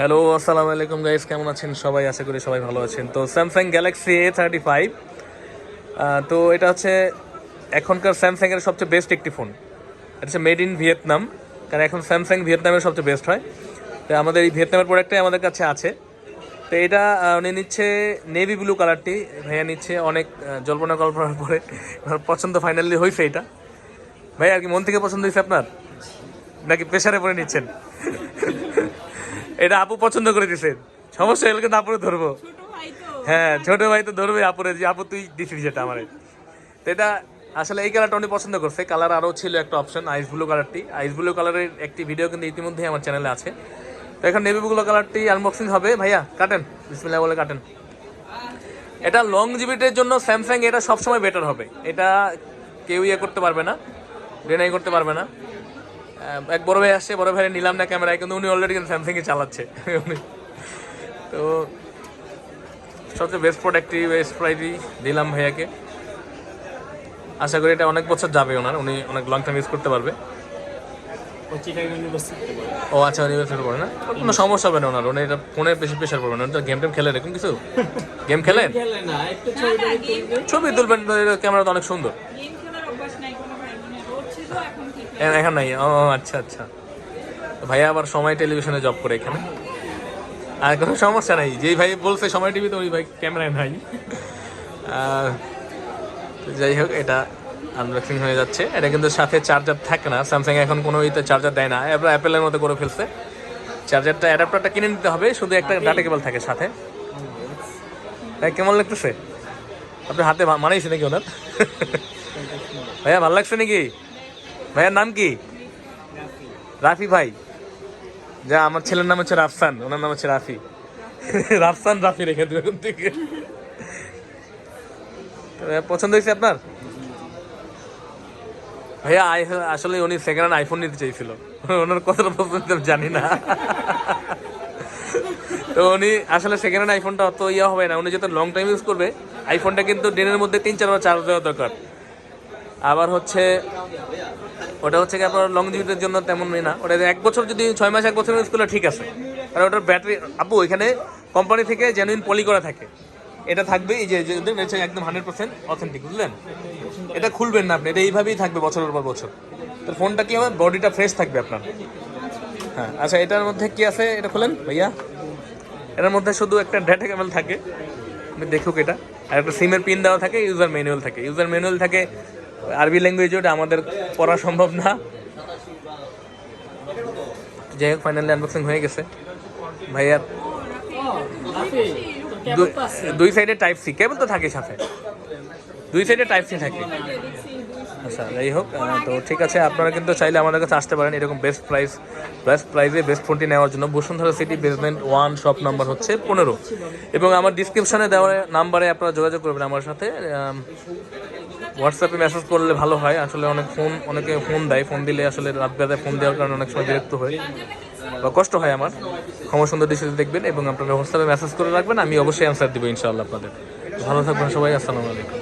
Hello আসসালামু আলাইকুম guys কেমন আছেন সবাই? আশা করি সবাই ভালো আছেন। তো Samsung Galaxy A thirty five তো এটা হচ্ছে এখনকার স্যামসাংয়ের সবচেয়ে বেস্ট একটি ফোন এটা হচ্ছে মেড ইন ভিয়েতনাম কারণ এখন স্যামসাং ভিয়েতনামের সবচেয়ে বেস্ট হয়। তো আমাদের এই ভিয়েতনামের প্রোডাক্টটাই আমাদের কাছে আছে। তো এটা উনি নিচ্ছে নেভি ব্লু কালারটি ভাইয়া নিচ্ছে অনেক জল্পনা কল্পনার পরে। পছন্দ ফাইনালি হয়েছে এটা। ভাই আর কি মন থেকে পছন্দ হয়েছে আপনার? নাকি প্রেশারে পরে নিচ্ছেন? এটা আপু পছন্দ করে দিছে সমস্যা হলে কিন্তু আপুরে ধরবো। হ্যাঁ ছোট ভাই তো ধরবে আপুরে। যে আপু তুই দিছিস যেটা আমার। তো এটা আসলে এই কালারটা উনি পছন্দ করছে। কালার আরও ছিল একটা অপশন আইস ব্লু কালারটি আইস ব্লু কালারের একটি ভিডিও কিন্তু ইতিমধ্যেই আমার চ্যানেলে আছে। তো এখন নেভি ব্লু কালারটি আনবক্সিং হবে। ভাইয়া কাটেন। বিসমিল্লাহ বলে কাটেন। এটা লং জিবিটের জন্য স্যামসাং এটা সবসময় বেটার হবে। এটা কেউ ইয়ে করতে পারবে না। ডেনাই করতে পারবে না। এক বড় ভাই আসছে বড় ভাই নিলাম না ক্যামেরায় কিন্তু উনি অলরেডি কিন্তু স্যামসাংয়ে চালাচ্ছে। উনি। তো সবচেয়ে বেস্ট প্রোডাক্টই বেস্ট প্রাইজই দিলাম ভাইয়াকে। আশা করি এটা অনেক বছর যাবে ওনার উনি অনেক লং টাইম ইউজ করতে পারবে। ও আচ্ছা ইউনিভার্সিটি পড়ে না? কোনো সমস্যা হবে না ওনার উনি এটা ফোনে বেশি প্রেশার পড়বে না। উনি তো গেম টেম খেলে এরকম কিছু? গেম খেলেন? খেলে না একটু ছবি টবি তুলবে ছবি তুলবেন ক্যামেরা তো অনেক সুন্দর গেম খেলার অভ্যাস নাই কোনো ভাই বোনের রোজ ছিল এখন এখন নাই। ও আচ্ছা আচ্ছা। ভাইয়া আবার সময় টেলিভিশনে জব করে এখানে। আর কোনো সমস্যা নাই। যেই ভাই বলছে সময় টিভিতে ওই ভাই ক্যামেরায় নাই। যাই হোক এটা আনবক্সিং হয়ে যাচ্ছে। এটা কিন্তু সাথে চার্জার থাকে না। স্যামসাং এখন কোনো ইতে চার্জার দেয় না। এবার অ্যাপেলের মতো করে ফেলছে। চার্জারটা অ্যাডাপ্টারটা কিনে নিতে হবে। শুধু একটা ডাটা কেবল থাকে সাথে। ভাই কেমন লাগতেছে? আপনি হাতে মানাইছে নাকি ওনার? ভাইয়া ভালো লাগছে নাকি? ভাইয়ার নাম কি? রাফি ভাই। যা, আমার ছেলের নাম হচ্ছে রাফসান, ওনার নাম হচ্ছে রাফি। রাফসান রাফি রেখে দেবে এখন থেকে। পছন্দ হয়েছে আপনার? ভাইয়া আসলে উনি সেকেন্ড হ্যান্ড আইফোন নিতে চাইছিল। ওনার কতটা পছন্দ জানি না। তো উনি, আসলে সেকেন্ড হ্যান্ড আইফোনটা অত ইয়ে হবে না। উনি যেহেতু লং টাইম ইউজ করবে আইফোনটা কিন্তু দিনের মধ্যে তিন, চারবার চার্জ দেওয়া দরকার। আবার হচ্ছে, ওটা হচ্ছে আপনার লং জিবিটের জন্য তেমন না। ওটা এক বছর যদি ছয় মাস, এক বছর ইউজ করলে ঠিক আছে। আর ওটার ব্যাটারি আপু এখানে কোম্পানি থেকে জেনুইন পলি করা থাকে। এটা থাকবে, এই যে একদম হান্ড্রেড পার্সেন্ট অথেন্টিক বুঝলেন? এটা খুলবেন না আপনি, এটা এইভাবেই থাকবে বছরের পর বছর। তো ফোনটা কি হবে বডিটা ফ্রেশ থাকবে আপনার। হ্যাঁ আচ্ছা এটার মধ্যে কি আছে? এটা খুলেন, ভাইয়া। এটার মধ্যে শুধু একটা ডেটা কেবল থাকে। আপনি দেখুক এটা। আর একটা সিমের পিন দেওয়া থাকে ইউজার ম্যানুয়াল থাকে। ইউজার ম্যানুয়াল থাকে আরবি ল্যাঙ্গুয়েজ ওটা আমাদের পড়া সম্ভব না। যাই হোক ফাইনালি আনবক্সিং হয়ে গেছে। ভাইয়া রাফি তোর কেবল দুই- তো আছে দুই সাইডে টাইপ সি কেবল তো থাকে সাথে। দুই সাইডে টাইপ সি থাকে। আচ্ছা যাই হোক তো ঠিক আছে, আপনারা কিন্তু চাইলে আমাদের কাছে আসতে পারেন এরকম বেস্ট প্রাইস বেস্ট প্রাইসে বেস্ট ফোনটি নেওয়ার জন্য। Bashundhara city basement one shop number হচ্ছে পনেরো। এবং আমার ডিসক্রিপশনে দেওয়া নাম্বারে আপনারা যোগাযোগ করবেন আমার সাথে। হোয়াটসঅ্যাপে মেসেজ করলে ভালো হয়। আসলে অনেক ফোন অনেকে ফোন দেয়। ফোন দিলে আসলে রাত বেলায় ফোন দেওয়ার কারণে অনেক সময় বিরক্ত হয় বা কষ্ট হয় আমার। ক্ষমা সুন্দর দৃষ্টিতে দেখবেন এবং আপনারা হোয়াটসঅ্যাপে মেসেজ করে রাখবেন, আমি অবশ্যই অ্যান্সার দিব ইনশাআল্লাহ আপনাদের। ভালো থাকবেন সবাই, আসসালামু আলাইকুম।